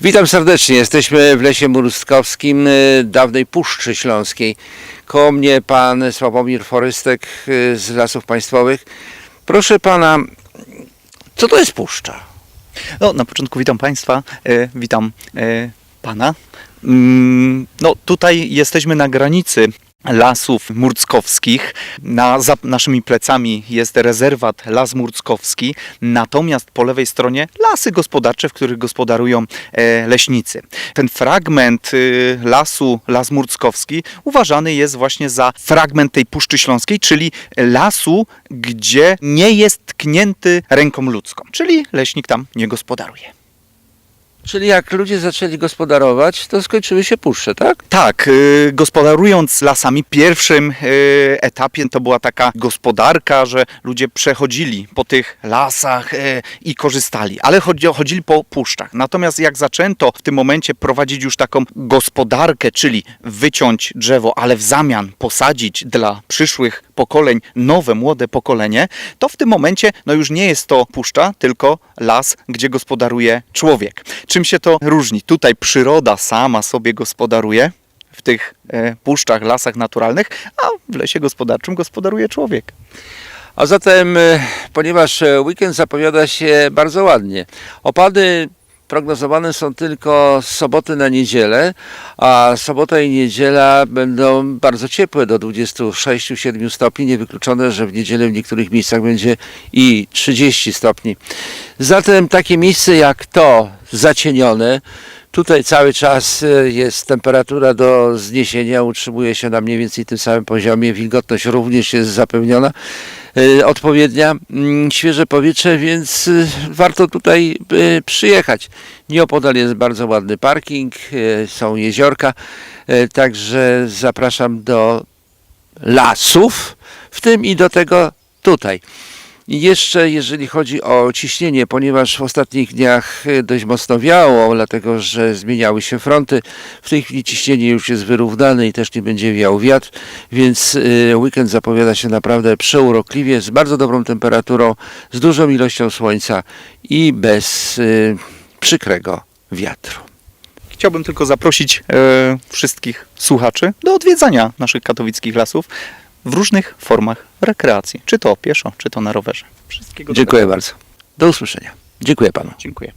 Witam serdecznie. Jesteśmy w Lesie Murskowskim, y, dawnej Puszczy Śląskiej. Koło mnie pan Sławomir Forystek y, z Lasów Państwowych. Proszę pana, co to jest puszcza? No, na początku witam Państwa, e, witam e, Pana. Mm, no, tutaj jesteśmy na granicy lasów murckowskich. Na, za naszymi plecami jest rezerwat Las Murckowski, natomiast po lewej stronie lasy gospodarcze, w których gospodarują e, leśnicy. Ten fragment y, lasu Las Murckowski uważany jest właśnie za fragment tej Puszczy Śląskiej, czyli lasu, gdzie nie jest tknięty ręką ludzką, czyli leśnik tam nie gospodaruje. Czyli jak ludzie zaczęli gospodarować, to skończyły się puszcze, tak? Tak, y, gospodarując lasami, pierwszym y, etapie to była taka gospodarka, że ludzie przechodzili po tych lasach y, i korzystali, ale chodzi, chodzili po puszczach. Natomiast jak zaczęto w tym momencie prowadzić już taką gospodarkę, czyli wyciąć drzewo, ale w zamian posadzić dla przyszłych pokoleń nowe, młode pokolenie, to w tym momencie no już nie jest to puszcza, tylko las, gdzie gospodaruje człowiek. Czym się to różni? Tutaj przyroda sama sobie gospodaruje w tych e, puszczach, lasach naturalnych, a w lesie gospodarczym gospodaruje człowiek. A zatem, y, ponieważ e, weekend zapowiada się bardzo ładnie, opady prognozowane są tylko soboty na niedzielę, a sobota i niedziela będą bardzo ciepłe do 26-7 stopni. Niewykluczone, że w niedzielę w niektórych miejscach będzie i 30 stopni. Zatem takie miejsce jak to, zacienione, Tutaj cały czas e, jest temperatura do zniesienia, utrzymuje się na mniej więcej tym samym poziomie, wilgotność również jest zapewniona odpowiednia, mm, świeże powietrze, więc e, warto tutaj e, przyjechać. Nieopodal jest bardzo ładny parking, e, są jeziorka, e, także zapraszam do lasów, w tym i do tego tutaj. I jeszcze jeżeli chodzi o ciśnienie, ponieważ w ostatnich dniach e, dość mocno wiało, dlatego że zmieniały się fronty, w tej chwili ciśnienie już jest wyrównane i też nie będzie wiał wiatr, więc e, weekend zapowiada się naprawdę przeurokliwie, z bardzo dobrą temperaturą, z dużą ilością słońca i bez e, przykrego wiatru. Chciałbym tylko zaprosić e, wszystkich słuchaczy do odwiedzania naszych katowickich lasów w różnych formach rekreacji, czy to pieszo, czy to na rowerze. Wszystkiego Dziękuję bardzo. Do usłyszenia. Dziękuję panu. Dziękuję.